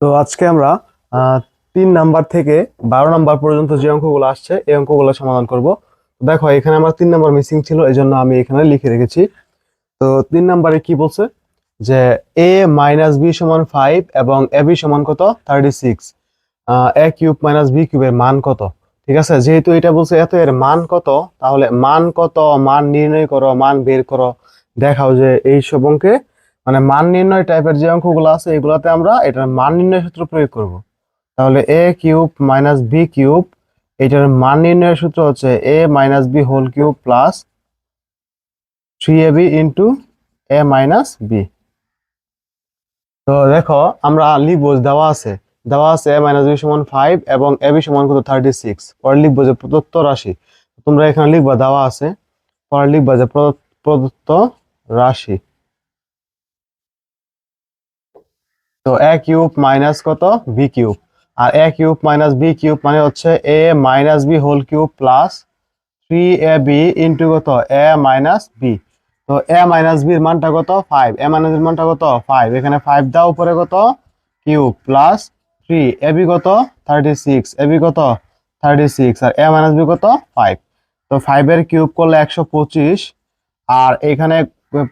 তো আজকে আমরা তিন নাম্বার থেকে বারো নাম্বার পর্যন্ত যে অঙ্কগুলো আসছে, এই অঙ্কগুলো সমাধান করব। দেখো, এখানে আমার তিন নাম্বার মিসিং ছিল এই জন্য আমি এখানে লিখে রেখেছি। তো তিন নাম্বারে কি বলছে? যে এ মাইনাস বি সমান ফাইভ এবং এ বি সমান কত? Thirty six A cube minus B কিউবের মান কত? ঠিক আছে? যেহেতু এটা বলছে এত, এর মান কত? তাহলে মান কত? মান নির্ণয় করো, মান বের করো। দেখাও যে এই সব অঙ্কে মানে মান নির্ণয় টাইপের যে অঙ্কগুলো আছে, এগুলাতে আমরা এটার মান নির্ণয় সূত্র প্রয়োগ করব। তাহলে A cube minus B cube, এটার মান নির্ণয়ের সূত্র হচ্ছে A minus B whole cube plus three A B into A minus B তো দেখো, আমরা লিখব দেওয়া আছে। দেওয়া আছে এ মাইনাস বি সমান ফাইভ এবং এ বি সমান কত? থার্টি সিক্স পরে লিখব যে প্রদত্ত রাশি, তোমরা এখানে লিখবা দেওয়া আছে। পরে লিখবা যে প্রদত্ত- প্রদত্ত রাশি। তো এ কিউব মাইনাস কত? B cube. R A cube minus B cube মানে হচ্ছে A minus B whole cube plus three A B into কত? এ মাইনাস বি তো এ মাইনাস বির মানটা কত? ফাইভ এ মাইনাস বির মানটা কত? ফাইভ এখানে ফাইভ দাও উপরে কত? Cube plus three A B কত? থার্টি সিক্স এ বি কত? থার্টি সিক্স আর এ মাইনাস বি কত? ফাইভ তো ফাইভের কিউব করলে একশো পঁচিশ। আর এখানে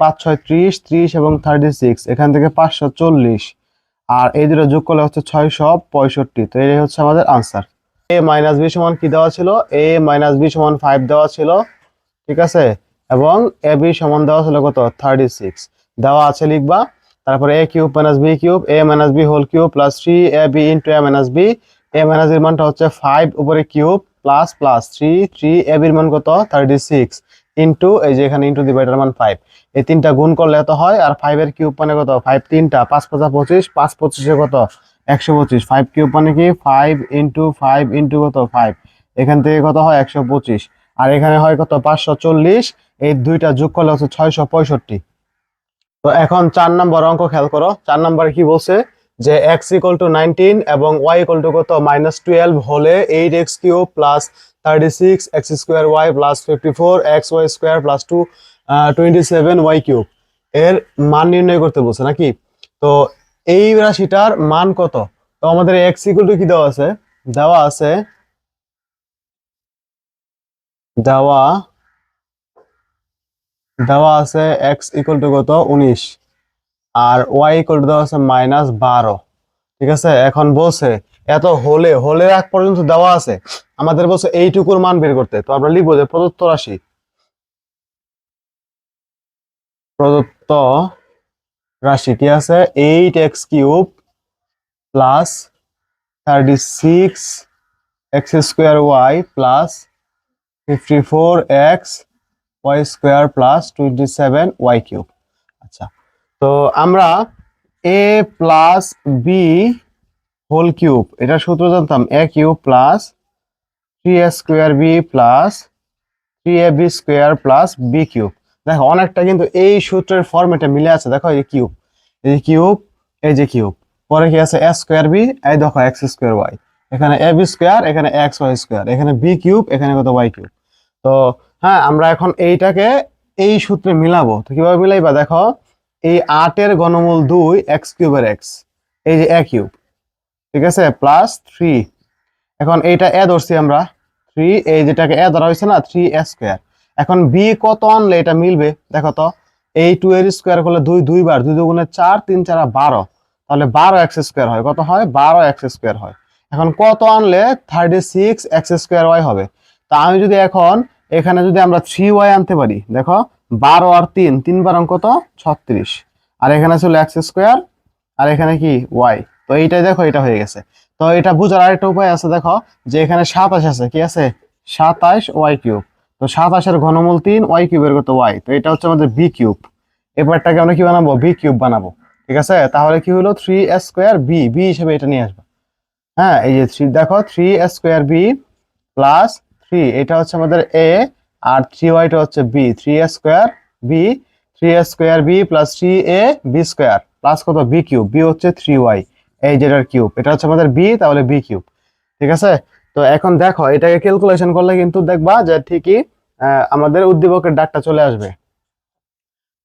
পাঁচ ছয় ত্রিশ ত্রিশ এবং থার্টি সিক্স এখান থেকে পাঁচশো চল্লিশ। আর এই দুটো যোগ করলে হচ্ছে ছয়শো পঁয়ষট্টি। তো এই হচ্ছে আমাদের আনসার এ মাইনাস বি সমান কি দেওয়া ছিল? এ মাইনাস বি সমান ফাইভ দেওয়া ছিল, ঠিক আছে? এবং এ বি সমান দেওয়া ছিল কত? থার্টি সিক্স দেওয়া আছে লিখবা। তারপরে A cube minus B cube A minus B whole cube plus three A B into A minus B A minus এর মানটা হচ্ছে ফাইভ উপরে cube plus plus three three A বির মান কত? থার্টি সিক্স ইন্টু এই যে এখানে ইন্টু এটার মান ফাইভ এই তিনটা গুণ করলে এত হয়, আর ফাইভ এর কিউব মানে কত? ফাইভ তিনটা, পাঁচ পাঁচা পঁচিশ, পাঁচ পঁচিশে কত? একশো পঁচিশ। ফাইভ কিউব মানে কি? ফাইভ ইন্টু ফাইভ ইন্টু কত? ফাইভ এখান থেকে কত হয়? একশো পঁচিশ। আর এখানে হয় কত? পাঁচশো চল্লিশ। এই দুইটা যোগ করলে হচ্ছে ছয়শো পঁয়ষট্টি। তো এখন চার নম্বর অঙ্ক খেয়াল করো। চার নম্বরে কি বলছে? যে এক্স ইকুয়াল টু নাইনটিন এবং ওয়াই ইকুয়াল টু কত? মাইনাস টুয়েলভ হলে eight X cube plus thirty six X square Y plus fifty four X Y square plus two twenty seven Y cube এর মান নির্ণয় করতে বলছে নাকি? তো এই রাশিটার মান কত? তো আমাদের এক্স ইকুয়াল টু কি দেওয়া আছে? দেওয়া আছে, দেওয়া দেওয়া আছে এক্স ইকুয়াল টু কত? উনিশ। আর ওয়াই ইকুয়াল টু দেওয়া আছে মাইনাস বারো। ঠিক আছে? এখন বলছে, এত হলে হলে এক পর্যন্ত দেওয়া আছে। আমাদের বলছে এইটুকুর মান বের করতে। তো আমরা লিখব যে প্রদত্ত রাশি। প্রদত্ত রাশি কি আছে? Eight X cube plus thirty six X square Y plus fifty four X Y square plus twenty seven Y cube. আচ্ছা তো আমরা A plus B whole cube, এটা সূত্র জানতাম, A cube plus three A square B plus three A B square plus B cube দেখো, অনেকটা কিন্তু এই সূত্রের ফর্মেটে মিলে আছে। দেখো, এই কিউব এই যে কিউব এই যে কিউব পরে কি আছে? এ স্কোয়ার বি এই দেখো এক্স স্কোয়ার ওয়াই এখানে এ বি স্কোয়ার এখানে এক্স ওয়াই স্কোয়ার এখানে বি কিউব এখানে কত ওয়াই কিউব তো হ্যাঁ আমরা এখন এইটাকে এই সূত্রে মিলাবো। তো কীভাবে মিলাইবা? দেখো, এই আটের ঘনমূল দুই এক্স কিউবের এক্স এই যে এ কিউব ঠিক আছে? প্লাস থ্রি এখন এইটা এ ধরছি আমরা। থ্রি এই যেটাকে এ ধরা হয়েছে না থ্রি এ স্কোয়ার এখন বি কত আনলে এটা মিলবে? দেখো তো, এই টু এর স্কোয়ার করলে দুই দুইবার দুই দুগুণে চার, তিন চারা বারো। তাহলে বারো এক্স স্কোয়ার হয়। কত হয়? বারো এক্স স্কোয়ার হয়। এখন কত আনলে? Thirty six X square Y হবে। তা আমি যদি এখন, এখানে যদি আমরা থ্রি ওয়াই আনতে পারি, দেখো, বারো আর তিন তিন বার কত ছত্রিশ। আর এখানে ছিল এক্স স্কোয়ার আর এখানে কি? ওয়াই তো এইটাই দেখো এটা হয়ে গেছে। তো এটা বুঝার আরেকটা উপায় আছে, দেখো, যে এখানে সাতাশ আছে, কি আছে? সাতাশ ওয়াই কিউব। তো সাতাশের ঘনমূল তিন, ওয়াই কিউবের কত ওয়াই। তো এটা হচ্ছে আমাদের বি কিউব। এবারটাকে আমরা কি বানাবো? বি কিউব বানাবো। ঠিক আছে? তাহলে কি হলো? থ্রি স্কোয়ার বি বি হিসেবে এটা নিয়ে আসব। হ্যাঁ এই যে থ্রি, দেখো, three square B plus three, এটা হচ্ছে আমাদের এ, আর থ্রি ওয়াইটা হচ্ছে B. Three square B, three square B plus three A B square, plus কত? B cube. বি হচ্ছে থ্রি ওয়াই। এই যেটার কিউব এটা হচ্ছে আমাদের বি তাহলে বি কিউব ঠিক আছে? তো এখন দেখো, এটাকে ক্যালকুলেশন করলে কিন্তু দেখবা যে ঠিকই আমাদের উদ্দীপকের ডাকটা চলে আসবে।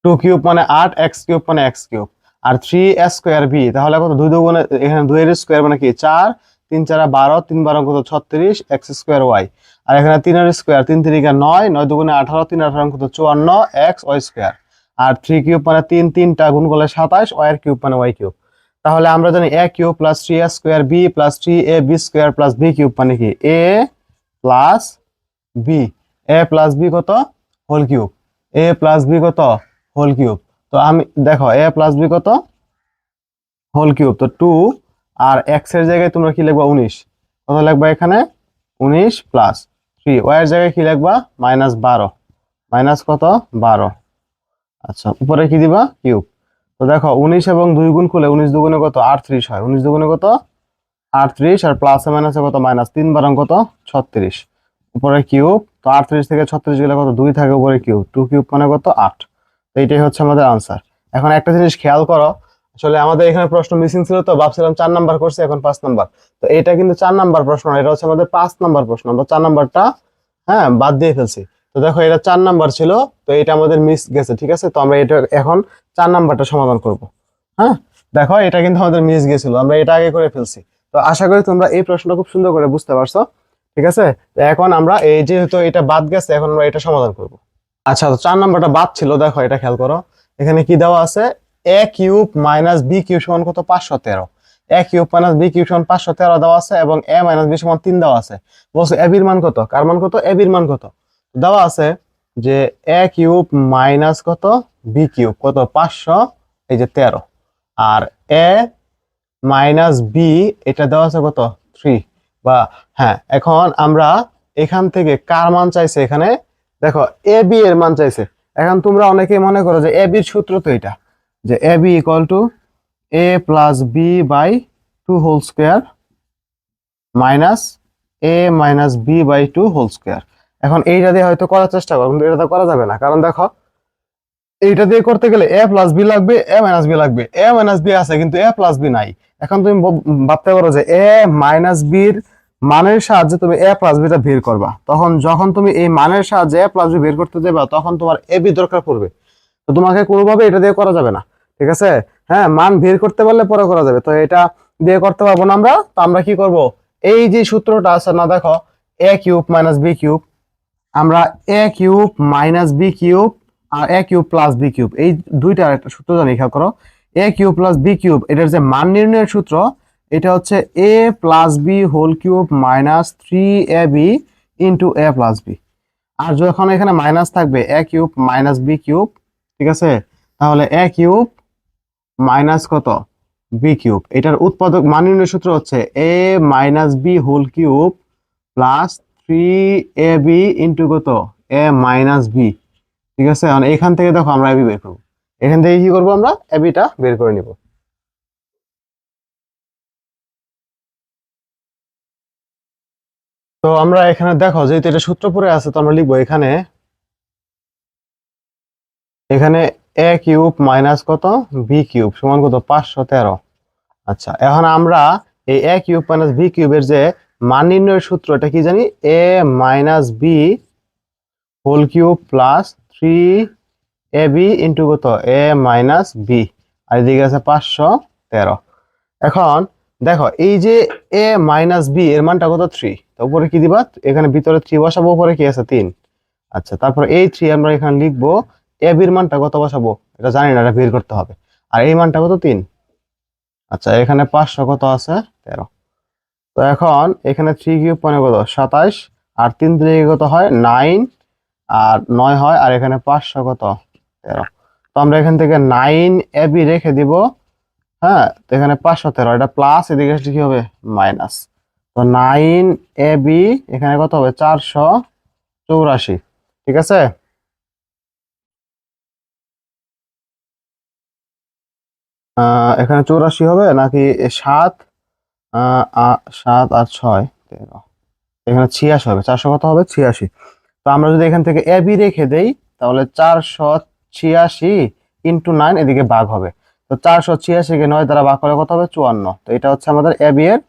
টু কিউব মানে আট এক্স কিউব মানে এক্স কিউব আর থ্রি স্কোয়ার বি তাহলে কত? দুই দুগুণে, এখানে দুই এর স্কোয়ার মানে কি? চার, তিন চারা বারো, তিন বারো কত? ছত্রিশ এক্স স্কোয়ার ওয়াই আর এখানে তিনের স্কোয়ার তিন তিরিকা নয় নয় দুগুণে আঠারো, তিন আঠারো কত? চুয়ান্ন এক্স ওয়াই স্কোয়ার আর থ্রি কিউব মানে তিন, তিনটা গুণ করলে সাতাশ ওয়াই কিউব মানে ওয়াই কিউব তাহলে আমরা জানি a cube plus three a square b plus three a b square plus b cube মানে কি? A plus b a plus b কত? Whole cube. A plus b কত? Whole cube. তো আমি, দেখো এ প্লাস বি কত? Whole cube. তো two আর এক্সের জায়গায় তোমরা কি লিখবা? উনিশ। কত লিখবা এখানে? উনিশ প্লাস থ্রি ওয়াই এর জায়গায় কি লিখবা? মাইনাস বারো। মাইনাস কত? বারো। আচ্ছা উপরে কি দিবা? কিউব। তো দেখো, উনিশ এবং দুই গুণ খুলে উনিশ দুগুণে কত? আটত্রিশ হয়। উনিশ দুগুণে কত? আটত্রিশ আর প্লাসে মাইনাসে কত? মাইনাস তিন বারং কত? ছত্রিশ। উপরে কিউব, তো আটত্রিশ থেকে ছত্রিশ গেলে কত? দুই থাকে উপরে কিউব। টু কিউব মানে কত? আট। তো এইটাই হচ্ছে আমাদের আনসার এখন একটা জিনিস খেয়াল করো, আসলে আমাদের এখানে প্রশ্ন মিসিং ছিল তো, ভাবছিলাম চার নাম্বার করছে, এখন পাঁচ নাম্বার তো এটা কিন্তু চার নাম্বার প্রশ্ন এটা হচ্ছে আমাদের পাঁচ নাম্বার প্রশ্ন। আমরা চার নাম্বারটা হ্যাঁ বাদ দিয়ে ফেলছি। তো দেখো, এটা চার নাম্বার ছিল তো এটা আমাদের মিস গেছে, ঠিক আছে? তো আমরা এটা এখন চার নাম্বারটা সমাধান করব। হ্যাঁ? দেখো, এটা কিন্তু আমাদের মিস গেছিল, আমরা এটা আগে করে ফেলছি। তো আশা করি তোমরা এই প্রশ্নটা খুব সুন্দর করে বুঝতে পারছ, ঠিক আছে? তো এখন আমরা এই যেহেতু এটা বাদ গেছে, এখন আমরা এটা সমাধান করব। আচ্ছা তো চার নাম্বারটা বাদ ছিল, দেখো এটা খেয়াল করো। এখানে কি দেওয়া আছে? A cube minus b cube সমান কত? পাঁচশো তেরো। A cube minus b cube সমান পাঁচশো তেরো দেওয়া আছে এবং এ মাইনাস বি সমান তিন দেওয়া আছে। বলছে এ বির মান কত? কার মান কত? এ বির মান কত? দেওয়া আছে যে এ কিউব মাইনাস কত? বি কিউব, কত? পাঁচশো, এই যে তেরো। আর এ মাইনাস বি এটা দেওয়া আছে কত? থ্রি বা হ্যাঁ এখন আমরা এখান থেকে কার মান চাইছে এখানে? দেখো এ বি এর মান চাইছে। এখন তোমরা অনেকেই মনে করো যে এ বির সূত্র তো এটা। যে a b equal to a plus b by two whole square minus a minus b by two whole square এখন এইটা দিয়ে হয়তো করার চেষ্টা করো, কিন্তু এটা তো করা যাবে না। কারণ দেখো, এইটা দিয়ে করতে গেলে এ প্লাস বি লাগবে এ মাইনাস বি লাগবে। এ মাইনাস বি আছে, কিন্তু এ প্লাস বি নাই। এখন তুমি ভাবতে পারো যে এ মাইনাস বির মানের সাহায্যে তুমি এ প্লাস বিটা বের করবা। তখন যখন তুমি এই মানের সাহায্যে এ প্লাস বি বের করতে দেবা, তখন তোমার এ বি দরকার পড়বে। তো তোমাকে কোনোভাবে এটা দিয়ে করা যাবে না, ঠিক আছে? হ্যাঁ মান বের করতে পারলে পরে করা যাবে। তো এটা দিয়ে করতে পারব না আমরা। তো আমরা কি করব? এই যে সূত্রটা আছে না, দেখো a cube minus b cube আমরা a cube minus b cube R a cube plus b cube এই দুইটার একটা সূত্র জানি, খেয়াল করো। A cube plus b cube এটার যে মান নির্ণয়ের সূত্র, এটা হচ্ছে a plus b whole cube minus three a b into a plus b আর যখন এখানে মাইনাস থাকবে a cube minus b cube ঠিক আছে? তাহলে এ কিউব মাইনাস কত? বি কিউব এটার উৎপাদক মান নির্ণয়ের সূত্র হচ্ছে a minus b whole cube plus three a b কত? এ মাইনাস বি ঠিক আছে? মানে এখান থেকে দেখো আমরা এবি বের করব। এখান থেকে কি করব আমরা? এবিটা বের করে নিব। তো আমরা এখানে দেখো, যেহেতু এটা সূত্র পড়ে আছে, তো আমরা লিখব এখানে এখানে এ কিউব মাইনাস কত? বি কিউব সমান কত? পাঁচশো তেরো। আচ্ছা এখন আমরা এই এ কিউব মাইনাস বি কিউবের যে মান নির্ণয়ের সূত্র এটা কি জানি? A minus b whole cube plus three a b into কত? এ মাইনাস বি আর এদিকে আছে পাঁচশো তেরো। এখন দেখো, এই যে এ মাইনাস বি এর মানটা কত? থ্রি তো উপরে কি দিবা? এখানে ভিতরে থ্রি বসাবো, উপরে কি আছে? তিন। আচ্ছা তারপর এই থ্রি আমরা এখানে লিখব এ বির মানটা কত বসাবো? এটা জানি না, এটা বের করতে হবে। আর এই মানটা কত? তিন। আচ্ছা এখানে পাঁচশো কত আছে? তেরো। তো এখন এখানে থ্রি কিউব মানে কত সাতাইশ, আর তিন থেকে কত হয় নাইন আর নয় হয়, আর এখানে পাঁচশো কত তেরো। তো আমরা এখান থেকে নাইন এ বি রেখে দিব হ্যাঁ তো এখানে পাঁচশো তেরো, এটা প্লাস এদিকে আসলে কি হবে? মাইনাস তো নাইন এ বি এখানে কত হবে? চারশো চৌরাশি, ঠিক আছে? এখানে চৌরাশি হবে, নাকি সাত? সাত আর ছয়। তেরো। এখানে ছিয়াশি হবে, চারশো কত হবে? ছিয়াশি। তো আমরা যদি এখান থেকে এ, বি রেখে দেই, তাহলে চারশো ছিয়াশি ইন্টু নাইন এদিকে ভাগ হবে। তো চারশো ছিয়াশিকে নয় দ্বারা ভাগ করলে কত হবে? চুয়ান্ন। তো এটা হচ্ছে আমাদের এ, বি এর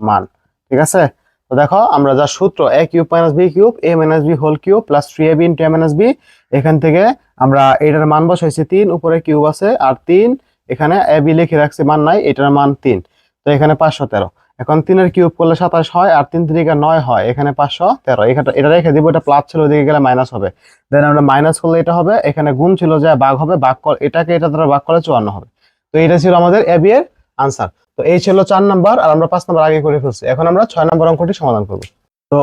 মান। ঠিক আছে? তো দেখো, আমরা যা সূত্র, a cube minus b cube, a minus b whole cube, plus three a b into a minus b. এখান থেকে আমরা এটার মান বসাইছি তিন, উপরে কিউব আছে, আর তিন, এখানে এ, বি লিখে রাখছি মান নাই, এটার মান তিন। তো এখানে পাঁচশো তেরো। এখন তিনের কিউব করলে সাতাশ হয় আর তিন তিরিকা নয় হয়, এখানে পাঁচশো তেরো। এখানে এটা রেখে দিব, এটা প্লাস ছিল ওদিকে গেলে মাইনাস হবে। দেন আমরা মাইনাস করলে এটা হবে, এখানে গুণ ছিল যে বাঘ হবে বাঘ এটাকে এটা দ্বারা বাঘ করলে চুয়ান্ন হবে। তো এটা ছিল আমাদের এ বি এর আনসার তো এই ছিল চার নাম্বার, আর আমরা পাঁচ নাম্বার আগে করে ফেলছি। এখন আমরা ছয় নাম্বার অঙ্কটি সমাধান করব। তো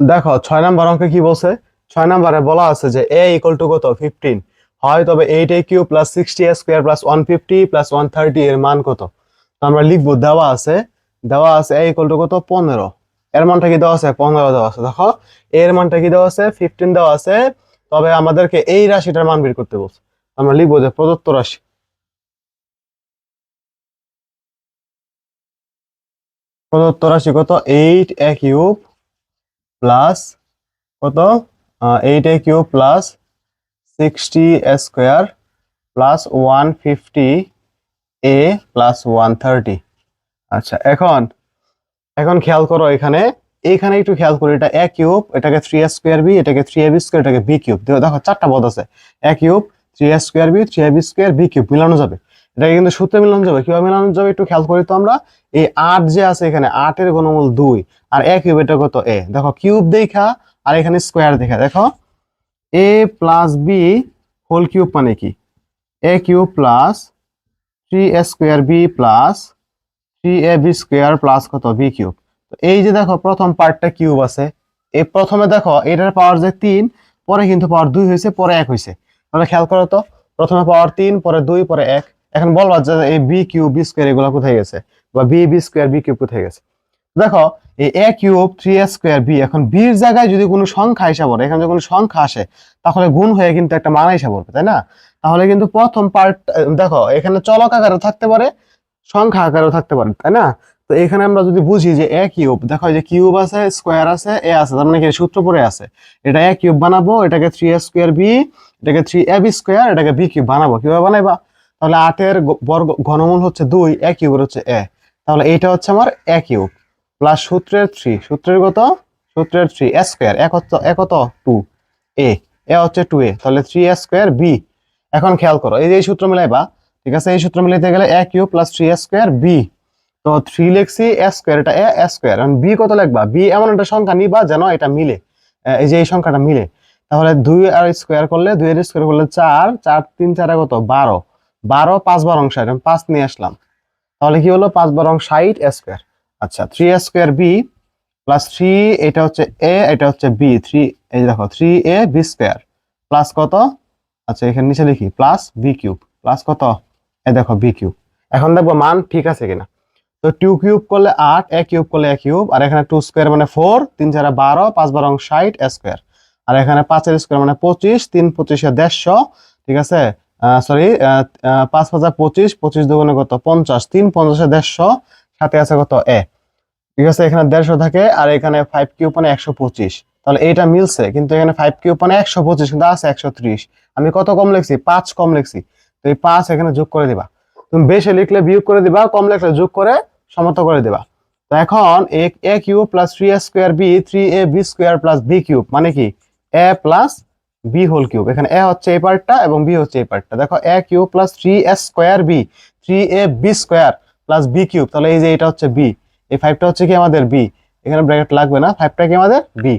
দেখো, ছয় নাম্বার অঙ্কে কি বলছে? ছয় নাম্বারে বলা আছে যে এ ইকুয়াল টু কত? ফিফটিন হয় তবে eight a cube plus sixty a square plus one fifty plus one thirty এর মান কত? আমরা লিখব দেওয়া আছে দেওয়া আছে এ ইকুয়াল টু কত? পনেরো। এর মানটা কি দেওয়া আছে? পনেরো দেওয়া আছে। দেখো, এর মানটা কি দেওয়া আছে? ফিফটিন দেওয়া আছে। তবে আমাদেরকে এই রাশিটার মান বের করতে বলছে। আমরা লিখব যে প্রদত্ত রাশি। প্রদত্ত রাশি কত? এইট এ কিউব প্লাস কত? Eight a cube plus sixty square plus one fifty a plus one thirty আচ্ছা এখন এখন খেয়াল করো এখানে এইখানে একটু খেয়াল করি, এটা এ কিউব এটাকে থ্রি এ স্কোয়ার বি এটাকে থ্রি এ বি স্কোয়ার এটাকে বি কিউব দেখো চারটা পদ আছে। A cube three a square b three a b square b cube মিলানো যাবে। এটাকে কিন্তু সূত্রে মিলানো যাবে। কীভাবে মিলানো যাবে একটু খেয়াল করি তো আমরা। এই আট যে আছে এখানে আটের ঘনমূল দুই। আর এ কিউব এটা কত? এ দেখো কিউব দেখা, আর এখানে স্কোয়ার দেখা। দেখো a plus b whole cube মানে কি? A cube plus three a square b plus three a b square plus কত? বি কিউব তো এই যে দেখো, প্রথম পার্টটা কিউব আছে। এই প্রথমে দেখো, এটার পাওয়ার যে তিন, পরে কিন্তু পাওয়ার দুই হয়েছে, পরে এক হয়েছে। তাহলে খেয়াল করো তো, প্রথমে পাওয়ার তিন, পরে দুই, পরে এক। এখন বলবা যে এই বি কিউব বি স্কোয়ার এগুলো কোথায় গেছে? বা b b square b cube কোথায় গেছে? দেখো, এই a cube three a square b এখন বির জায়গায় যদি কোনো সংখ্যা হিসাব পড়ে, এখানে যদি কোনো সংখ্যা আসে, তাহলে গুণ হয়ে কিন্তু একটা মান হিসাব পড়বে, তাই না? তাহলে কিন্তু প্রথম পার্ট দেখো, এখানে চলক আকারে থাকতে পারে, সংখ্যা আকারেও থাকতে পারে, তাই না? তো এখানে আমরা যদি বুঝি যে এ কিউব দেখো যে কিউব আছে স্কোয়ার আছে এ আছে, তার মানে কি সূত্র পড়ে আছে? এটা এ কিউব বানাবো, এটাকে থ্রি এ স্কোয়ার বি এটাকে থ্রি এ বি স্কোয়ার এটাকে বি কিউব বানাবো, কীভাবে বানাইবা? তাহলে আটের বর্গ, ঘনমূল হচ্ছে দুই এ কিউবের হচ্ছে এ তাহলে এইটা হচ্ছে আমার এ কিউব প্লাস সূত্রের থ্রি সূত্রের কত? সূত্রের থ্রি এ স্কোয়ার এক হচ্ছে এক কত টু এ এ হচ্ছে টু এ তাহলে থ্রি এ স্কোয়ার বি এখন খেয়াল করো, এই যে এই সূত্র মিলাইবা, ঠিক আছে? এই সূত্র মিলাইতে গেলে a cube plus three a square b তো থ্রি লিখছি এ স্কোয়ার এটা এ স্কোয়ার এখন বি কত লিখবা? বি এমন একটা সংখ্যা নিবা যেন এটা মিলে। এই যে এই সংখ্যাটা মিলে। তাহলে দুই আর স্কোয়ার করলে, দুই এর স্কোয়ার করলে চার। চার, তিন, চারে কত? বারো। বারো, পাঁচ, বার আমি পাঁচ নিয়ে আসলাম। তাহলে কি হলো? পাঁচ, বার ষাট স্কোয়ার আচ্ছা three a square b plus three এটা হচ্ছে এ এটা হচ্ছে বি থ্রি এই দেখো three a b square plus কত? আচ্ছা এখানে নিচে লিখি প্লাস বি কিউব প্লাস কত? এ দেখো বি কিউব এখন দেখব মান ঠিক আছে কিনা। তো টু কিউব করলে আট এ কিউব করলে এ কিউব আর এখানে টু স্কোয়ার মানে ফোর তিন চারে বারো, পাঁচ বারো ষাট স্কোয়ার আর এখানে পাঁচের স্কোয়ার মানে পঁচিশ, তিন পঁচিশে দেড়শো, ঠিক আছে? সরি পাঁচ হাজার পঁচিশ পঁচিশ দুগুণে কত? পঞ্চাশ, তিন পঞ্চাশে দেড়শো, সাথে আছে কত? এ ঠিক আছে, এখানে দেড়শো থাকে আর এখানে ফাইভ কিউব মানে একশো পঁচিশ। তাহলে এইটা মিলছে, কিন্তু এখানে ফাইভ কিউব মানে একশো পঁচিশ, কিন্তু আছে একশো ত্রিশ। আমি কত কম লিখছি? পাঁচ কম লিখছি। তো এই পাঁচ এখানে যোগ করে দিবা। তুমি বেশি লিখলে বিয়োগ করে দিবা, কম লিখলে যোগ করে সমত করে দিবা। তো এখন a cube plus three a square b three a b square plus b cube মানে কি? A plus b whole cube এখানে এ হচ্ছে এই পার্টটা এবং বি হচ্ছে এই পার্টটা। দেখো a cube plus three a square b three a b square plus b cube তাহলে এই যে এটা হচ্ছে বি এই ফাইভটা হচ্ছে কি আমাদের বি এখানে ব্র্যাকেট লাগবে না ফাইভটা কি আমাদের বি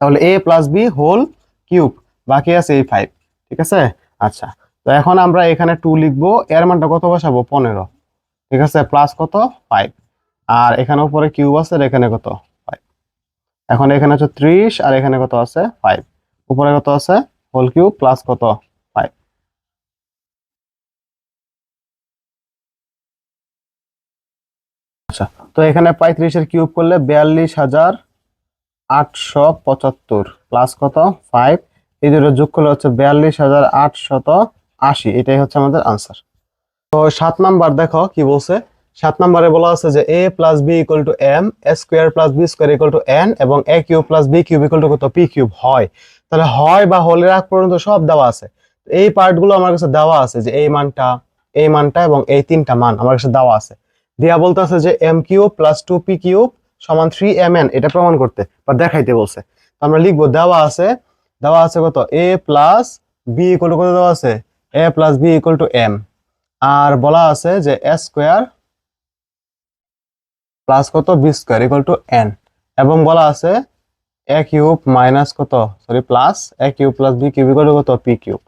তাহলে a plus b whole cube বাকি আছে এই ফাইভ ঠিক আছে? আচ্ছা তো এখন আমরা এখানে টু লিখব, এর মানটা কত বসাবো? পনেরো, ঠিক আছে? প্লাস কত? ফাইভ আর এখানে উপরে কিউব আছে, আর এখানে কত? ফাইভ এখন এখানে হচ্ছে ত্রিশ, আর এখানে কত আছে? ফাইভ উপরে কত আছে? হোল কিউব প্লাস কত ফাইভ আচ্ছা তো এখানে পঁয়ত্রিশের কিউব করলে বিয়াল্লিশ হাজার আটশো পঁচাত্তর প্লাস কত? ফাইভ এই দুটো যোগ করলে হচ্ছে বিয়াল্লিশ হাজার আটশত আশি, এটাই হচ্ছে আমাদের আনসার তো সাত নাম্বার দেখো কি বলছে? সাত নাম্বারে বলা আছে যে a plus b equal to m a square plus b square equal to n এবং a cube plus b cube equal to কত? পি কিউব হয়। তাহলে হয় বা হলের আগ পর্যন্ত সব দেওয়া আছে। এই পার্টগুলো আমার কাছে দেওয়া আছে যে এই মানটা এই মানটা এবং এই তিনটা মান আমার কাছে দেওয়া আছে। দিয়া বলতে আছে যে m cube plus two p cube সমান থ্রি এম এন এটা প্রমাণ করতে, বা দেখাইতে বলছে। তো আমরা লিখব, দেওয়া আছে দেওয়া আছে কত? A plus b equal to কত দেওয়া আছে? A plus b equal to m আর বলা আছে যে এ স্কোয়ার প্লাস কত? B square equal to n এবং বলা আছে এ কিউব মাইনাস কত? Sorry plus a cube plus b cube equal to কত? P cube.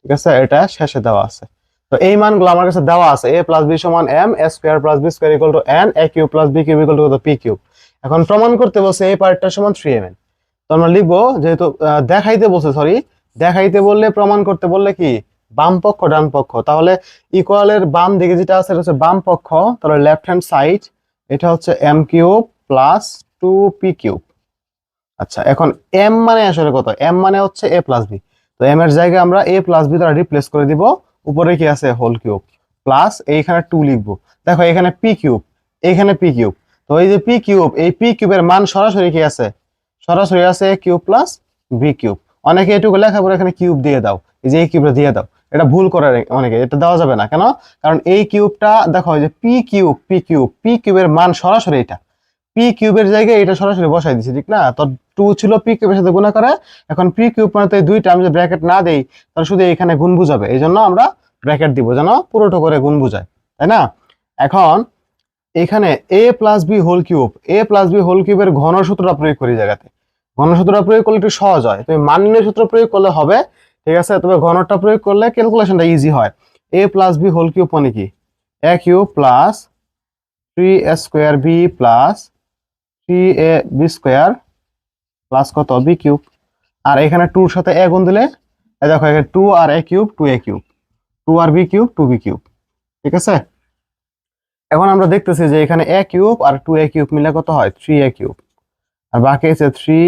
ঠিক আছে? এটা শেষে দেওয়া আছে। তো এই মানগুলো আমার কাছে দেওয়া আছে এ প্লাস বি সমান m a square plus b square equal to n a cube plus b cube equal to p cube এখন প্রমাণ করতে বলছে এই পার্টটা সমান থ্রি এম এন তো আমরা লিখব, যেহেতু দেখাইতে বলছে সরি দেখাইতে বললে, প্রমাণ করতে বললে কি? বাম পক্ষ, ডান পক্ষ। তাহলে ইকুয়ালের বাম দিকে যেটা আছে, এটা হচ্ছে বাম পক্ষ। তাহলে লেফট হ্যান্ড সাইড এটা হচ্ছে m cube plus two p cube আচ্ছা এখন এম মানে আসলে কত? এম মানে হচ্ছে এ প্লাস বি তো এম এর জায়গায় আমরা এ প্লাস বি দ্বারা রিপ্লেস করে দিব। উপরে কি আছে? হোল কিউব প্লাস এইখানে টু লিখব। দেখো এখানে পি কিউব এইখানে পি কিউব তো এই যে পি কিউব এই পি কিউবের মান সরাসরি কি আছে? সরাসরি আছে কিউব প্লাস বি কিউব অনেকে এটুকু লেখা পরে এখানে কিউব দিয়ে দাও। এই যে এই কিউবটা দিয়ে দাও। এটা ভুল করে অনেকে, এটা দেওয়া যাবে না। কেন? কারণ এই কিউবটা দেখো যে p cube p cube p কিউবের মান সরাসরি এটা। পি কিউবের জায়গায় এটা সরাসরি বসাই দিছি, ঠিক না? তো টু ছিল পি কিউবের সাথে গুণা করে। এখন পি কিউব মানে দুইটা আমি যদি ব্র্যাকেট না দেই, তাহলে শুধু এখানে গুণ বুঝাবে। এই জন্য আমরা ব্র্যাকেট দিব, যেন পুরোটা করে গুণ বুঝায়। তাই না? এখন এখানে a plus b whole cube a plus b whole কিউবের ঘন সূত্রটা প্রয়োগ করি জায়গাতে। ঘন সূত্রটা প্রয়োগ করলে একটু সহজ হয়। তুমি মান নির্ণয় সূত্র প্রয়োগ করলে হবে, ঠিক আছে? তবে ঘনটা প্রয়োগ করলে ক্যালকুলেশনটা ইজি হয়। A plus b whole cube মানে কি? A cube plus three a square b plus three a b square plus কত? বি কিউব আর এখানে টুর সাথে এ গুণ দিলে দেখো এখানে two R a cube two a cube two R b cube two b cube ঠিক আছে? এখন আমরা দেখতেছি যে এখানে এ কিউব আর টু এ কিউব মিলে কত হয়? থ্রি এ কিউব আর বাকি আছে three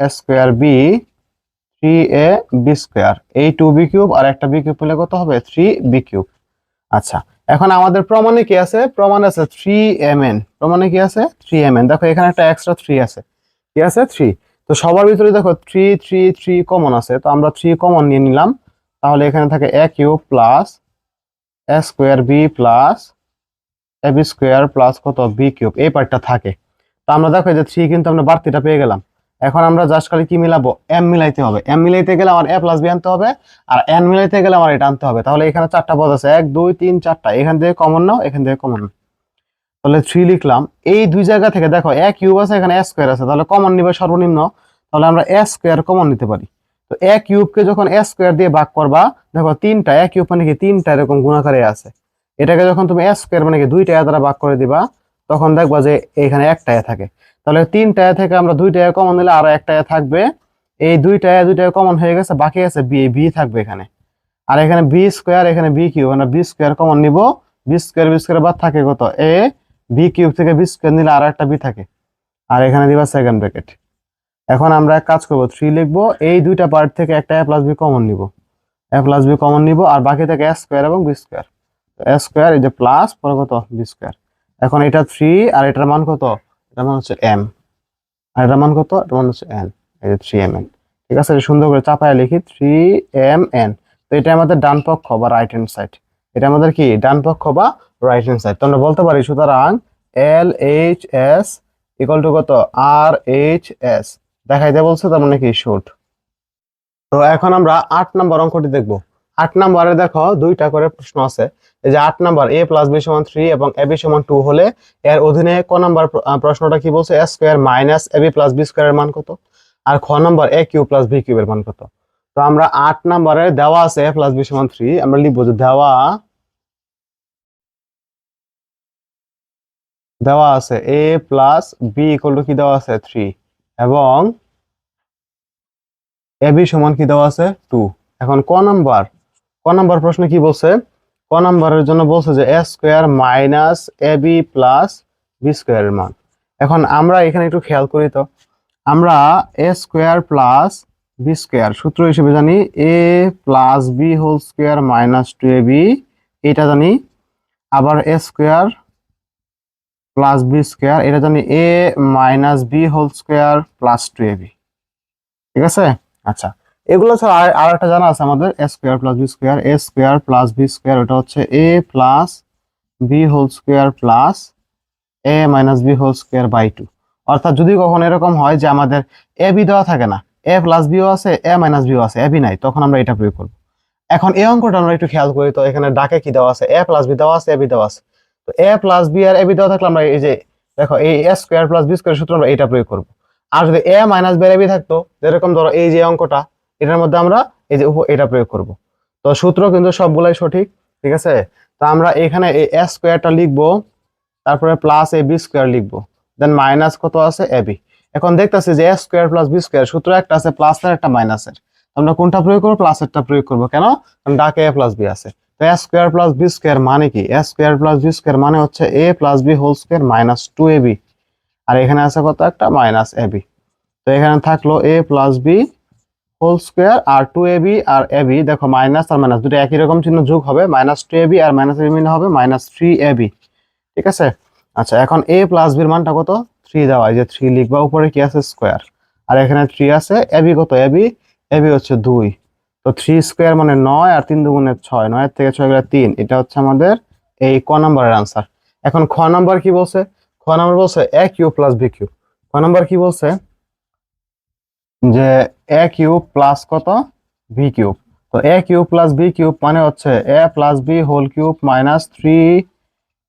square b three a b square এই টু বি কিউব আর একটা বি কিউব মিলে কত হবে? থ্রি বি কিউব আচ্ছা এখন আমাদের প্রমাণে কি আছে? প্রমাণে আছে থ্রি এম এন প্রমাণে কি আছে? থ্রি এম এন দেখো এখানে একটা এক্সট্রা থ্রি আছে। কি আছে? থ্রি তো সবার ভিতরে দেখো থ্রি থ্রি থ্রি কমন আছে। তো আমরা থ্রি কমন নিয়ে নিলাম। তাহলে এখানে থাকে a cube plus a square b plus a b square plus কত? বি কিউব এই পার্টটা থাকে। তো আমরা দেখো যে থ্রি কিন্তু আমরা বাড়তিটা পেয়ে গেলাম। এখন আমরা জাস্ট খালি কি মিলাবো? এম মিলাইতে হবে। এম মিলাইতে গেলে আমার এ প্লাস বি আনতে হবে আর এন মিলাইতে গেলে আমার এটা আনতে হবে। তাহলে এখানে চারটা পদ আছে। এক, দুই, তিন, চারটা। এখান থেকে কমন নাও, এখান থেকে কমন নাও। তাহলে থ্রি লিখলাম। এই দুই জায়গা থেকে দেখো এ কিউব আছে, এখানে এ স্কোয়ার আছে, তাহলে কমন নিবে সর্বনিম্ন, তাহলে আমরা এ স্কোয়ার কমন নিতে পারি। তো এ কিউবকে যখন এ স্কোয়ার দিয়ে ভাগ করবা, দেখো তিনটা এ কিউব মানে কি তিনটা এরকম গুণাকারে আছে। এটাকে যখন তুমি এ স্কোয়ার মানে কি দুইটা দ্বারা ভাগ করে দিবা, তখন দেখবা যে এখানে একটা এ থাকে। তাহলে তিনটা থেকে আমরা দুইটা কমন নিলে আরও একটা এ থাকবে। এই দুইটা এ দুইটা কমন হয়ে গেছে, বাকি আছে বি বি থাকবে এখানে। আর এখানে বি স্কোয়ার এখানে বি কিউব আমরা বি স্কোয়ার কমন নিব। বি স্কোয়ার বি স্কোয়ার বাদ থাকে কত? এ বি কিউব থেকে বি স্কোয়ার নিলে আর একটা বি থাকে। আর এখানে দিবা সেকেন্ড ব্র্যাকেট এখন আমরা এক কাজ করব থ্রি লিখব, এই দুইটা পার্ট থেকে একটা এ প্লাস বি কমন নিব। এ প্লাস বি কমন নিব, আর বাকি থেকে এ স্কোয়ার এবং বি স্কোয়ার এ স্কোয়ার এই যে প্লাস পরে কত? বি স্কোয়ার এখন এটা থ্রি আর এটার মান কত? এটার মান হচ্ছে এম আর এটার মান কত? এটার মান হচ্ছে এন এই যে থ্রি এম এন ঠিক আছে? সুন্দর করে চাপায় লিখি থ্রি এম এন তো এটা আমাদের ডান পক্ষ বা রাইট হ্যান্ড সাইড এটা আমাদের কি? ডান পক্ষ বা রাইট হ্যান্ড সাইড তো আমরা বলতে পারি, সুতরাং L H S equal to কত? আর এইচ এস দেখাই দেখাইতে বলছে, তার মানে কি? শুট তো এখন আমরা আট নাম্বার অঙ্কটি দেখব। আট নাম্বারে দেখো, দুইটা করে প্রশ্ন আছে। এই যে আট নাম্বার এ প্লাস বি সমান থ্রি এবং এ বি সমান টু হলে এর অধীনে ক নাম্বার প্রশ্নটা কি বলছে? A square minus a b plus b স্কোয়ারের মান কত? আর খ number a cube plus b কিউবের মান কত? তো আমরা আট নাম্বারে দেওয়া আছে এ প্লাস বি সমান থ্রি আমরা লিখব যে দেওয়া দেওয়া আছে a plus b equal to কি দেওয়া আছে? থ্রি এবং এ বি সমান কি দেওয়া আছে? টু এখন ক নাম্বার? ক নাম্বার প্রশ্নে কি বলছে? ক নাম্বারের জন্য বলছে যে a square minus a b plus b স্কোয়ারের মান। এখন আমরা এখানে একটু খেয়াল করি তো। আমরা a square plus b square সূত্র হিসেবে জানি a plus b whole square minus two a b এটা জানি। আবার a square plus b square এটা জানি a minus b whole square plus two a b ঠিক আছে? আচ্ছা এগুলো ছাড়া আর একটা জানা আছে আমাদের a square plus b square a square plus b square ওটা হচ্ছে a plus b whole square plus a minus b whole square by two অর্থাৎ যদি কখনো এরকম হয় যে আমাদের এ বি দেওয়া থাকে না এ প্লাস বিও আছে এ মাইনাস বিও আছে এ বি নাই, তখন আমরা এটা প্রয়োগ করব। এখন এই অঙ্কটা আমরা একটু খেয়াল করি, তো এখানে ডাকে কি দেওয়া আছে? এ প্লাস বি দেওয়া আছে এ বি দেওয়া আছে। তো এ প্লাস বি আর এ বি দেওয়া থাকলে আমরা এই যে, দেখো, এই a square plus b square সূত্র আমরা এটা প্রয়োগ করব। আর যদি এ মাইনাস বি আর এ বি থাকতো, যেরকম ধরো এই যে অঙ্কটা, এটার মধ্যে আমরা এই যে এটা প্রয়োগ করব। তো সূত্র কিন্তু সবগুলাই সঠিক, ঠিক আছে? তো আমরা এখানে এই এ স্কোয়ারটা লিখব, তারপরে প্লাস এ বি স্কোয়ার লিখব। দেন মাইনাস কত আছে? এ বি এখন দেখতেছি যে a square plus b square সূত্র একটা আছে প্লাস আর একটা মাইনাসের আমরা কোনটা প্রয়োগ করব? প্লাস এরটা প্রয়োগ করব। কেন? কারণ ডাকে এ প্লাস বি আছে। তো a square plus b square মানে কি? A square plus b square মানে হচ্ছে a plus b whole square minus two a b আর এখানে আছে কত একটা? মাইনাস এ বি তো এখানে থাকল A plus B whole square R two A B আর এ বি দেখো মাইনাস আর মাইনাস দুটো একই রকম চিহ্ন যোগ হবে। মাইনাস টু এ বি আর মাইনাস এ বি মিলে হবে মাইনাস থ্রি এ বি ঠিক আছে? আচ্ছা এখন এ প্লাস বির মানটা কত? থ্রি দেওয়া। এই যে থ্রি লিখবা, উপরে কি আছে? স্কোয়ার আর এখানে থ্রি আছে এ বি কত? এ বি এ বি হচ্ছে দুই। তো থ্রি স্কোয়ার মানে নয় আর তিন দুগুণে ছয়, নয়ের থেকে ছয় গেলে তিন, এটা হচ্ছে আমাদের এই ক নম্বরের আনসার এখন খ নাম্বার কি বলছে? খ নাম্বার বলছে A cube plus B cube খ নাম্বার কি বলছে? যে এ কিউব প্লাস কত? বি কিউব তো A cube plus B cube মানে হচ্ছে A plus B whole cube minus three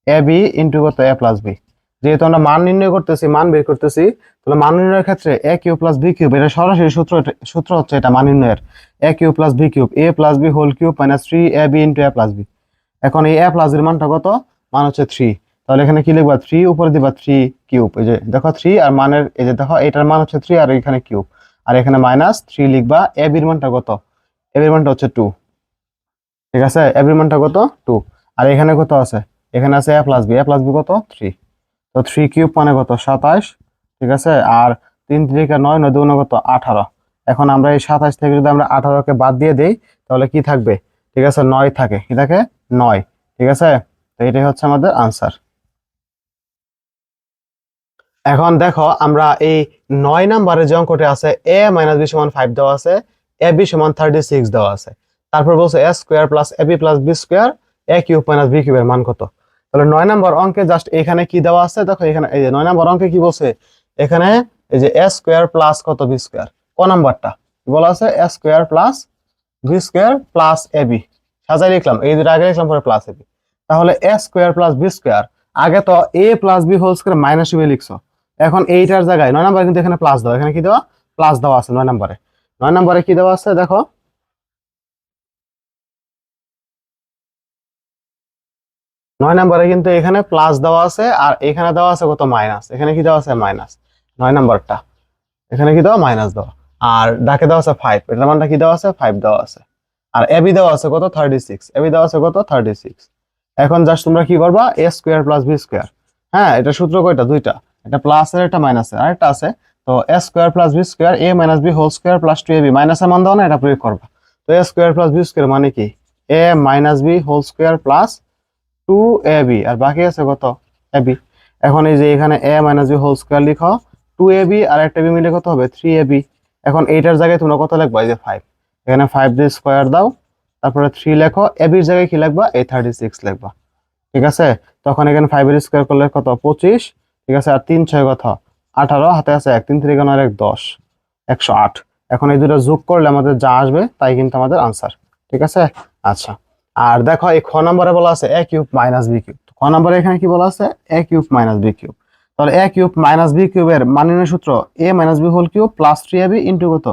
A B into কত? এ প্লাস বি যেহেতু আমরা মান নির্ণয় করতেছি, মান বের করতেছি, তাহলে মান নির্ণয়ের ক্ষেত্রে A cube plus B cube, এটা সরাসরি সূত্র সূত্র হচ্ছে এটা মান নির্ণয়ের। A cube plus B cube A plus B whole cube minus three A B into A plus B এখন এই এ প্লাস বির মানটা কত? মান হচ্ছে থ্রি তাহলে এখানে কি লিখবা? থ্রি উপরে দিবা থ্রি কিউব। এই যে দেখো থ্রি আর মানের, এই যে দেখো, এটার মান হচ্ছে থ্রি আর এখানে কিউব। আর এখানে মাইনাস থ্রি লিখবা এ বির মানটা কত? এ বির মানটা হচ্ছে টু ঠিক আছে? এ বির মানটা কত? টু আর এখানে কত আছে? এখানে আছে A plus B A plus B কত? থ্রি তো থ্রি কিউব মানে কত? সাতাশ ঠিক আছে? আর তিন তিরিকা নয় নয় দুগুণ কত? আঠারো। এখন আমরা এই সাতাশ থেকে যদি আমরা আঠারোকে বাদ দিয়ে দেই, তাহলে কি থাকবে? ঠিক আছে, নয় থাকে। কি থাকে? নয়। ঠিক আছে? তো এটাই হচ্ছে আমাদের আনসার এখন দেখো, আমরা এই নয় নাম্বারে যে অঙ্কটি আছে এ মাইনাস বি সমান ফাইভ দেওয়া আছে এ বি সমান থার্টি সিক্স দেওয়া আছে। তারপর বলছে A square plus A B plus B square A cube minus B কিউবের মান কত? তাহলে নয় নাম্বার অঙ্কে জাস্ট এখানে কি দেওয়া আছে? দেখো এখানে, এই যে নয় নাম্বার অঙ্কে কি বলছে? এখানে এই যে এ স্কোয়ার প্লাস কত বি স্কোয়ার ক নাম্বারটা? বলা আছে A square plus B square plus A B সাজাই লিখলাম, এই দুটো আগে লিখলাম, পরে প্লাস এ বি তাহলে S square plus B square আগে তো A plus B whole square minus B লিখছো। এখন এইটার জায়গায়, নয় নাম্বারে কিন্তু এখানে প্লাস দেওয়া এখানে কি দেওয়া? প্লাস দেওয়া আছে নয় নাম্বারে। নয় নাম্বারে কি দেওয়া আছে? দেখো নয় নাম্বারে কিন্তু এখানে প্লাস দেওয়া আছে আর এখানে দেওয়া আছে কত? মাইনাস এখানে কি দেওয়া আছে? মাইনাস নয় নাম্বারটা। এখানে কি দেওয়া? মাইনাস দেওয়া। আর ডাকে দেওয়া আছে ফাইভ এটার মানটা কি দেওয়া আছে? ফাইভ দেওয়া আছে। আর এবি দেওয়া আছে কত? থার্টি সিক্স এবি দেওয়া আছে কত? থার্টি সিক্স এখন জাস্ট তোমরা কি করবা? A square plus B square হ্যাঁ এটা সূত্র কয়টা? দুইটা। এটা প্লাস এর একটা মাইনাস এর। আরেকটা আছে। তো A square plus B square A minus B whole square plus two A B মাইনাসের মান দেওয়া না, এটা প্রয়োগ করবা। তো A square plus B square মানে কি? A minus B whole square plus two A B আর বাকি আছে কত? এ বি এখন এই যে এখানে A minus B whole square লিখো টু এ বি আর একটা বি মিলে কত হবে? থ্রি এ বি এখন এইটার জায়গায় তোমরা কত লিখবা? এই যে ফাইভ এখানে ফাইভ দিয়ে স্কোয়ার দাও, তারপরে থ্রি লেখো। এ বির জায়গায় কি লিখবা? এই থার্টি সিক্স লিখবা। ঠিক আছে? তখন এখানে ফাইভের স্কোয়ার করলে কত? পঁচিশ। ঠিক আছে? আর তিন ছয় কত? আঠারো। হাতে আছে এক। তিন থেকে নয় এক, দশ। একশো আট। এখন এই দুটো যোগ করলে আমাদের যা আসবে, তাই কিন্তু আমাদের আনসার ঠিক আছে? আচ্ছা। আর দেখো এই খ নম্বরে বলা আছে A cube minus B cube. খ নম্বরে এখানে কি বলা আছে? A cube minus B cube. তাহলে এ কিউব মাইনাস বি কিউবের মাননীয় সূত্র A minus B whole cube plus three A B into কত?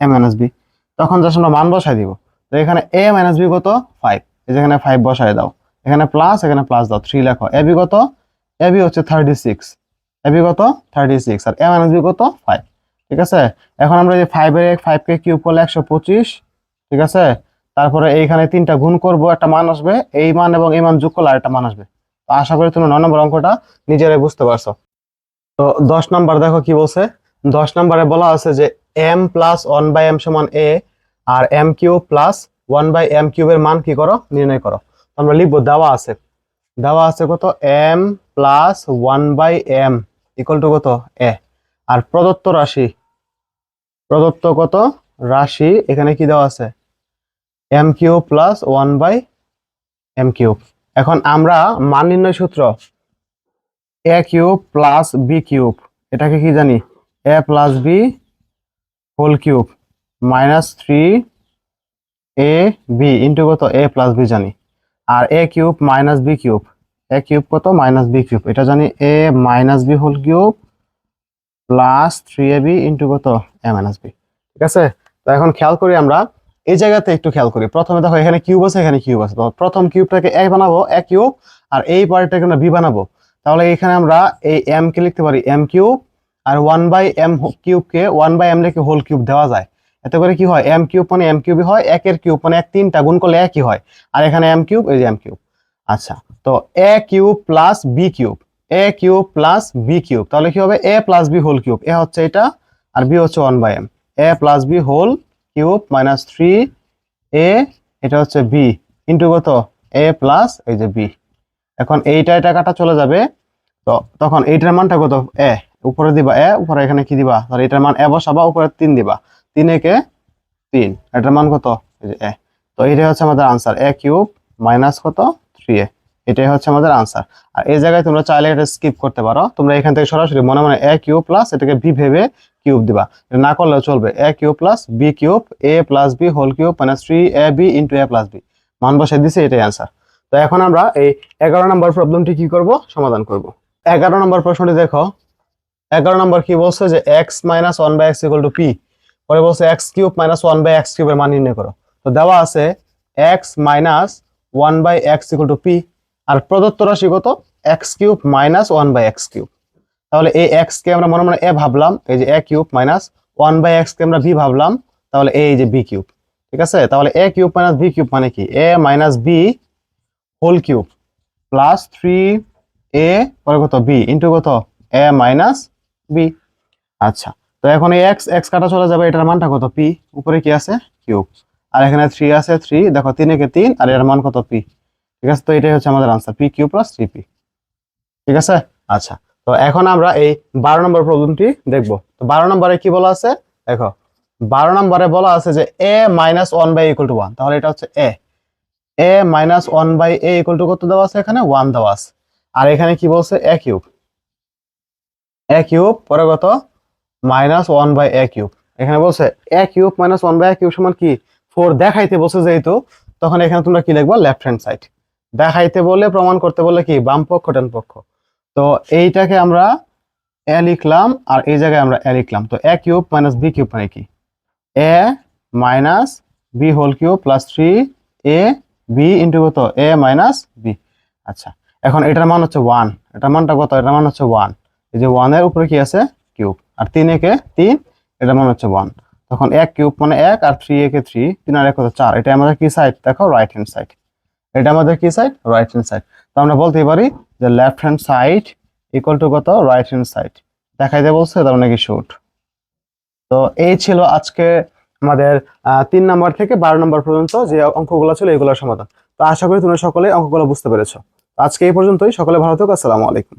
A minus B. তখন জাস্ট আমরা মান বসাই দিব। তো এখানে এ মাইনাস বি কত? ফাইভ। এই যে এখানে ফাইভ বসাই দাও। এখানে প্লাস এখানে প্লাস দাও। থ্রি লেখো। এ বি কত? এ বি হচ্ছে থার্টি সিক্স। এ বি কত? Thirty six. আর এ মাইনাস বি কত? ফাইভ। ঠিক আছে? এখন আমরা যে ফাইভের ফাইভকে কিউব করলে একশো পঁচিশ। ঠিক আছে? তারপরে এইখানে তিনটা গুণ করব, একটা মান আসবে, এই মান এবং এই মান যোগ করলে আরেকটা মান আসবে। তো আশা করি তুমি নয় নম্বর অঙ্কটা নিজেরাই বুঝতে পারছ। তো দশ নম্বর দেখো কি বলছে? দশ নম্বরে বলা আছে যে M plus one by M সমান এ আর M cube plus one by M কিউবের মান কি করো? নির্ণয় করো। আমরা লিখব দেওয়া আছে। দেওয়া আছে কত? M plus one by M equal to কত? এ আর প্রদত্ত রাশি, প্রদত্ত কত? রাশি, এখানে কি দেওয়া আছে? M cube plus one by M cube এখন আমরা মান নির্ণয় সূত্র A cube plus B cube এটাকে কি জানি? A plus B whole cube minus three A B into কত? এ প্লাস বি জানি। আর A cube minus B cube A cube কত? মাইনাস বি কিউব এটা জানি A minus B whole cube plus three A B into কত? এ minus B ঠিক আছে? তো এখন খেয়াল করি আমরা এই জায়গাতে একটু খেয়াল করি। প্রথমে দেখো, এখানে কিউব আছে, এখানে কিউব আছে। তো প্রথম কিউবটাকে এ বানাবো এ কিউব আর এই পার্টটাকে আমরা বি বানাবো। তাহলে এখানে আমরা এই এম কে লিখতে পারি এম কিউব আর ওয়ান বাই এম কিউবকে ওয়ান বাই এম রেখে হোল কিউব দেওয়া যায়। এতে করে কি হয় এম কিউব মানে এম কিউবই হয়, একের কিউব মানে এক, তিনটা গুণ করলে একই হয়। আর এখানে এম কিউব এই যে এম কিউব আচ্ছা তো A cube plus B cube A cube plus B cube তাহলে কি হবে? A plus B whole cube A হচ্ছে এটা, আর বি হচ্ছে one by M A plus B whole cube minus three A, এটা হচ্ছে বি। ইন্টু কত? এ প্লাস এই যে বি। এখন এইটা, এটা কাটা চলে যাবে। তো তখন এইটার মানটা কত? এ। উপরে দিবা এ, উপরে এখানে কি দিবা? ধর এটার মান এ বসাবা, উপরে তিন দিবা। তিন একে তিন। এটার মান কত? এই যে এ। তো এটাই হচ্ছে আমাদের আনসার এ কিউব মাইনাস কত? Three A. এটাই হচ্ছে আমাদের আনসার আর এই জায়গায় তোমরা চাইলে এটা স্কিপ করতে পারো। তোমরা এখান থেকে সরাসরি মনে মনে এ কিউ প্লাস এটাকে বি ভেবে কিউব দিবা। না করলেও চলবে। A cube plus B cube A plus B whole cube minus three A B into A plus B মান বসে দিছে, এটাই আনসার তো এখন আমরা এই এগারো নম্বর প্রবলেমটি কি করব? সমাধান করব। এগারো নম্বর প্রশ্নটি দেখো। এগারো নম্বর কি বলছে যে X minus one by X equal to P পরে বলছে X cube minus one by X কিউবের মান নির্ণয় করো। তো দেওয়া আছে X minus one by X equal to P আর প্রদত্ত রাশি কত? X cube minus one by X cube. তাহলে এই এক্স কে আমরা মনে মনে এ ভাবলাম, এই যে A cube minus one by X কে আমরা বি ভাবলাম, তাহলে এই যে বি কিউব ঠিক আছে? তাহলে A cube minus B cube মানে কি? A minus B whole cube plus three A পরে কত? বি ইন্টু কত? এ মাইনাস বি আচ্ছা তো এখন এই এক্স এক্স কাটা চলে যাবে, এটার মানটা কত? পি উপরে কি আছে? কিউব আর এখানে থ্রি আছে থ্রি দেখো একে তিন, আর এর মান কত? পি ঠিক আছে, তো এটাই হচ্ছে আমাদের answer P cube plus three P ঠিক আছে? আচ্ছা তো এখন আমরা এই বারো নম্বর প্রবলেমটি দেখব। তো বারো নম্বরে কি বলা আছে? দেখো, বারো নম্বরে বলা আছে যে A minus one by equal to one তাহলে এটা হচ্ছে A A minus one by A equal to কত দেওয়া আছে এখানে? ওয়ান দেওয়া আছে। আর এখানে কি বলছে? এ কিউব এ কিউব পরে কত? Minus one by A cube এখানে বলছে A cube minus one by A cube সমান কি? ফোর দেখাইতে বলছে যেহেতু, তখন এখানে তোমরা কি লিখবা? লেফট হ্যান্ড সাইড দেখাইতে বলে প্রমাণ করতে বলে কি? বাম পক্ষ, ডান পক্ষ। তো এইটাকে আমরা এ লিখলাম আর এই জায়গায় আমরা এ লিখলাম। তো A cube minus B cube মানে কি? A minus B whole cube plus three A B into কত? A minus B. আচ্ছা এখন এটার মান হচ্ছে ওয়ান। এটার মানটা কত? এটার মান হচ্ছে ওয়ান। এই যে ওয়ানের উপরে কি আছে? কিউব। আর তিন একে তিন, এটার মান হচ্ছে ওয়ান। তখন এক কিউব মানে এক আর থ্রি একে থ্রি, তিন আর এক কত? চার। এটা আমাদের কি সাইড দেখো রাইট হ্যান্ড সাইড এটা আমাদের কি সাইড রাইট হ্যান্ড সাইড তো আমরা বলতে পারি যে left hand side equal to কত? রাইট হ্যান্ড সাইড দেখাইতে বলছে, তার নাকি শুট তো এই ছিল আজকে আমাদের তিন নম্বর থেকে বারো নম্বর পর্যন্ত যে অঙ্কগুলো ছিল, এগুলোর সমাধান। তো আশা করি তোমরা সকলে অঙ্কগুলো বুঝতে পেরেছ। আজকে এই পর্যন্তই। সকলে ভালো থাকো আসসালামু আলাইকুম।